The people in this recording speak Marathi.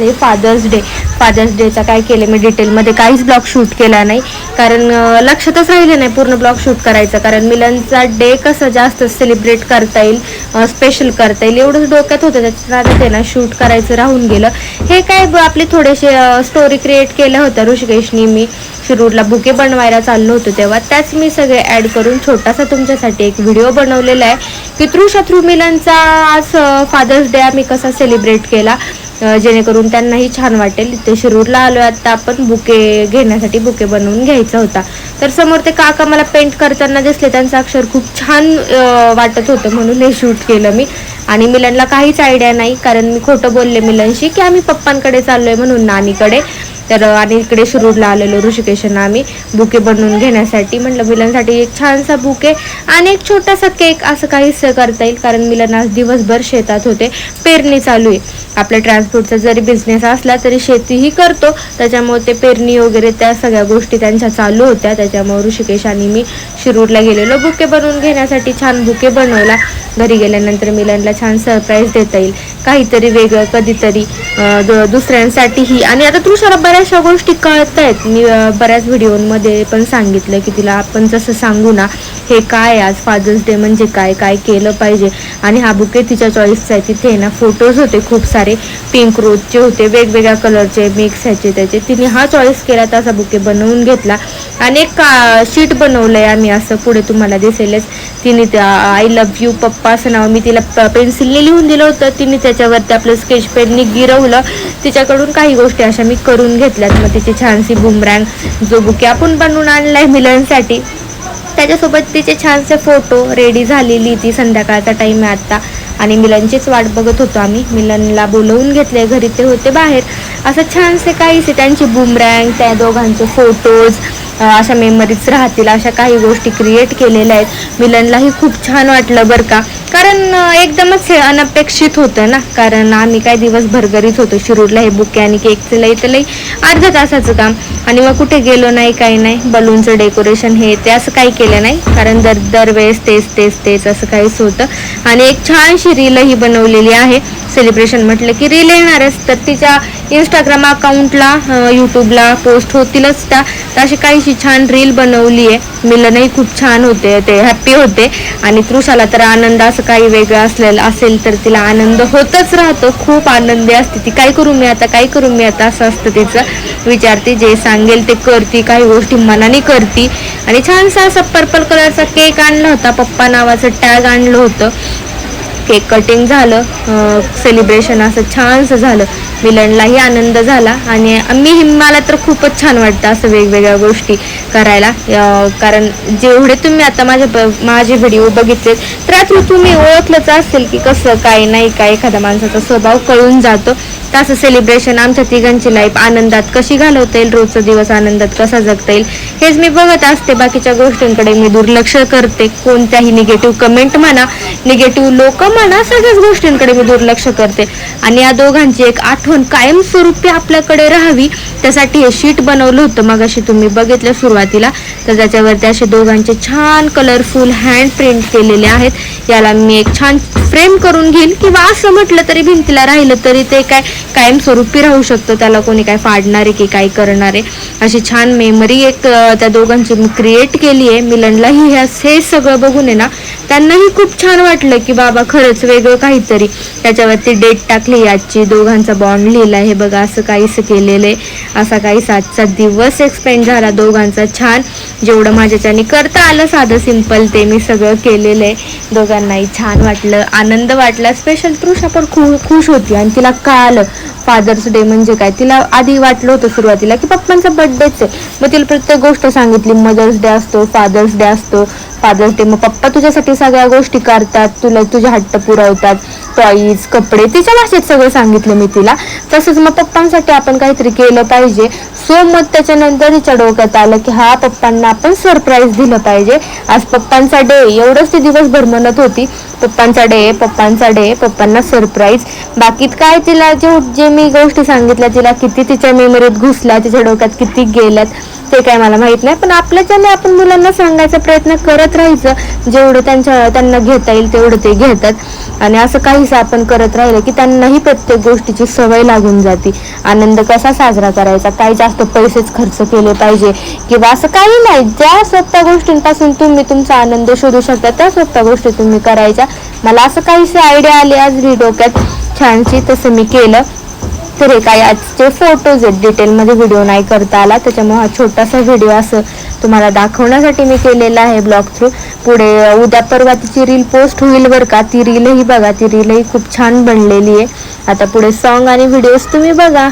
हे फादर्स डे फादर्स डेचा काय केलं मी डिटेलमध्ये काहीच ब्लॉग शूट केला नाही. कारण लक्षातच राहिले नाही पूर्ण ब्लॉग शूट करायचं. कारण मिलनचा डे कसं जास्त सेलिब्रेट करता येईल स्पेशल करता येईल एवढंच डोक्यात होतं. त्याच्या ते आहे ना शूट करायचं राहून गेलं. हे काय आपले थोडेसे स्टोरी क्रिएट केलं होत्या ऋषिकेशनी मी शिरूरला बुके बनवायला चाललो होतो तेव्हा. त्याच मी सगळे ॲड करून छोटासा तुमच्यासाठी एक व्हिडिओ बनवलेला आहे. की थ्रू शत्रू मिलनचा आज फादर्स डे आम्ही कसा सेलिब्रेट केला. जेणेकरून त्यांनाही छान वाटेल. ते शिरूरला आलो आता आपण. बुके घेण्यासाठी बुके बनवून घ्यायचा होता. तर समोर ते काका मला पेंट करताना दिसले. त्यांचं अक्षर खूप छान वाटत होतं म्हणून हे शूट केलं मी. आणि मिलनला काहीच आयडिया नाही. कारण मी खोटं बोलले मिलनशी की आम्ही पप्पांकडे चाललो आहे म्हणून नानीकडे. तर आणि इकडे शिरूरला आलेलो ऋषिकेशना आम्ही. बुके बनवून घेण्यासाठी म्हटलं मिलनसाठी एक छानसा बुके आणि एक छोटासा केक असं काहीच करता येईल कारण मिलन आज दिवसभर शेतात होते पेरणी चालू आहे. आपल्या ट्रान्सपोर्टचा जरी बिझनेस असला तरी शेतीही करतो त्याच्यामुळे ते पेरणी वगैरे त्या सगळ्या गोष्टी त्यांच्या चालू होत्या त्याच्यामुळे ऋषिकेश आणि मी शिरूरला गेलेलो. बुके बनवून घेण्यासाठी छान बुके बनवला. घरी गेल्यानंतर मिलनला छान सरप्राईज देता येईल. काहीतरी वेगळं कधीतरी दुसऱ्यांसाठीही. आणि आता तुषारा बऱ्याचशा गोष्टी कळत आहेत मी बऱ्याच व्हिडिओमध्ये पण सांगितलं की तिला आपण जसं सांगू ना हे काय आज फादर्स डे म्हणजे काय काय केलं पाहिजे. आणि हा बुके तिच्या चॉईसचा आहे. तिथे ना फोटोज होते खूप सारे. पिंक रोजचे होते वेगवेगळ्या कलरचे मिक्स ह्याचे त्याचे. तिने हा चॉईस केला तसा बुके बनवून घेतला. आणि एक शीट बनवलंय आम्ही असं पुढे तुम्हाला दिसेलच. तिने त्या आय लव्ह यू पप्पा असं नाव मी तिला पेन्सिलने लिहून दिलं होतं. तिने त्याच्यावरती आपलं स्केच पेननी गिरवलं. तिच्याकडून काही गोष्टी अशा मी करून घेतल्यात. मग तिची छानशी बुमरँग जो बुके आपण बनवून आणलाय मिलनसाठी त्याच्यासोबत तिचे छानसे फोटो रेडी झालेली ती संध्याकाळचा टाईम आहे आत्ता. आणि मिलनचीच वाट बघत होतो आम्ही. मिलनला बोलवून घेतले घरी ते होते बाहेर. असं छानसे काहीसे त्यांची बुमरँग त्या दोघांचे फोटोज अशा मेमरीज राहतील अशा काही गोष्टी क्रिएट केलेल्या आहेत. मिलनलाही खूप छान वाटलं बरं का. कारण एकदमच हे अनपेक्षित होतं ना. कारण आम्ही काय दिवसभर घरीच होतो. शिरूरला हे बुके आणि केकचं लई तर लई अर्धा तासाचं काम. आणि मग कुठे गेलो नाही काही नाही. बलूनचं डेकोरेशन हे ते असं काही केलं नाही. कारण दर दरवेळेस तेच तेच तेच असं काहीच होतं. आणि एक छानशी रीलही बनवलेली आहे. सेलिब्रेशन म्हटलं की रील येणारच. तर तिच्या इंस्टाग्राम अकाउंटला यूट्यूबला पोस्ट होतीलच त्या. तर अशी काहीशी छान रील बनवली आहे. मिलनही खूप छान होते ते हॅप्पी होते. आणि तृषाला तर आनंद असं काही वेगळं असलेलं असेल तर तिला आनंद होतच राहतो. खूप आनंदी असते ती. काय करू मी आता? काय करू मी आता? असं असतं तिचं. विचारते जे सांगेल ते करती काही गोष्टी मनाने करती. आणि छानसा असा पर्पल कलरचा केक आणला होता. पप्पा नावाचं टॅग आणलं होतं. केक कटिंग झालं सेलिब्रेशन असं छानसं झालं. विलनलाही आनंद झाला आणि मी मला तर खूपच छान वाटतं असं वेगवेगळ्या गोष्टी करायला. कारण जेवढे तुम्ही आता माझे ब- माझे व्हिडिओ बघितले तर यातून तुम्ही ओळखलंच असेल की कसं काय नाही काय एखाद्या माणसाचा स्वभाव कळून जातो. तसं सेलिब्रेशन आमच्या तिघांची लाईफ आनंदात कशी घालवता येईल? रोजचा दिवस आनंदात कसा जगता येईल? हेच मी बघत असते. बाकीच्या गोष्टींकडे मी दुर्लक्ष करते. कोणत्याही निगेटिव्ह कमेंट म्हणा निगेटिव्ह लोक म्हणा सगळ्याच गोष्टींकडे मी दुर्लक्ष करते. आणि या दोघांची एक आठवण कायमस्वरूपी आपल्याकडे राहावी त्यासाठी हे शीट बनवलं होतं. मग अशी तुम्ही बघितलं सुरुवातीला. तर त्याच्यावरती असे दोघांचे छान कलरफुल हँड प्रिंट केलेले आहेत. याला मी एक छान फ्रेम करून घेईल किंवा असं म्हटलं तरी भिंतीला राहिलं तरी ते काय कायमस्वरूपी राहू शकतं. त्याला कोणी काय फाडणार आहे की काय करणारे. अशी छान मेमरी एक त्या दोघांची मी क्रिएट केली आहे. मिलनलाही ह्या हे सगळं बघून आहे ना त्यांनाही खूप छान वाटलं की बाबा खरंच वेगळं काहीतरी. त्याच्यावरती डेट टाकली याची दोघांचा बॉन्ड लिहिलं आहे. बघा असं काहीसं केलेलं आहे. असा काही सातचा दिवस एक्सपेंड झाला. दोघांचा छान. जेवढं माझ्याच्याने करता आलं साधं सिंपल ते मी सगळं केलेलं आहे. दोघांनाही छान वाटलं. आनंद वाटला. स्पेशल तृषा पण खू खुश होती आणि तिला कळालं. फादर्स डे म्हणजे काय? तिला आधी वाटलं होतं सुरुवातीला की पप्पांचा बड्डेच आहे. मग तिला प्रत्येक गोष्ट सांगितली. मदर्स डे असतो फादर्स डे असतो. फादर्स डे मग पप्पा तुझ्यासाठी सगळ्या गोष्टी करतात. तुला तुझे हट्ट पुरवतात. टॉईज कपडे तिच्या भाषेत सगळं सांगितलं मी तिला. तसंच मग पप्पांसाठी आपण काहीतरी केलं पाहिजे. सो मग त्याच्यानंतर तिच्या डोक्यात आलं की हा पप्पांना आपण सरप्राईज दिलं पाहिजे. आज पप्पांचा डे एवढंच ती दिवसभर म्हणत होती. पप्पांचा डे पप्पांचा डे पप्पांना सरप्राईज बाकीत काय तिला जे जे मी गोष्टी सांगितल्या तिला किती तिच्या मेमरीत घुसल्या तिच्या डोक्यात किती गेल्यात ते काय मला माहीत नाही. पण आपल्याच्याने आपण मुलांना सांगायचा प्रयत्न करत राहायचं. जेवढं त्यांच्या त्यांना घेता येईल तेवढं ते घेतात. आणि असं काहीच आपण करत राहिलं की त्यांनाही प्रत्येक गोष्टीची सवय लागून जाते. आनंद कसा साजरा करायचा? काही जास्त पैसेच खर्च केले पाहिजे. किंवा असं काही नाही ज्या स्वतः गोष्टींपासून तुम्ही तुमचा आनंद शोधू शकता त्या स्वतः गोष्टी तुम्ही करायच्या. मला असं काहीशी आयडिया आली आज मी डोक्यात. छानशी तसं मी केलं. तर हे काय आजचे फोटोज आहेत डिटेलमध्ये व्हिडिओ नाही करता आला. त्याच्यामुळे हा छोटासा व्हिडिओ असं तुम्हाला दाखवण्यासाठी मी केलेला आहे ब्लॉग थ्रू पुढे उद्या परवा तिची रील पोस्ट होईल बरं का. ती रीलही बघा. ती रीलही खूप छान बनलेली आहे. आता पुढे सॉन्ग आणि व्हिडिओज तुम्ही बघा.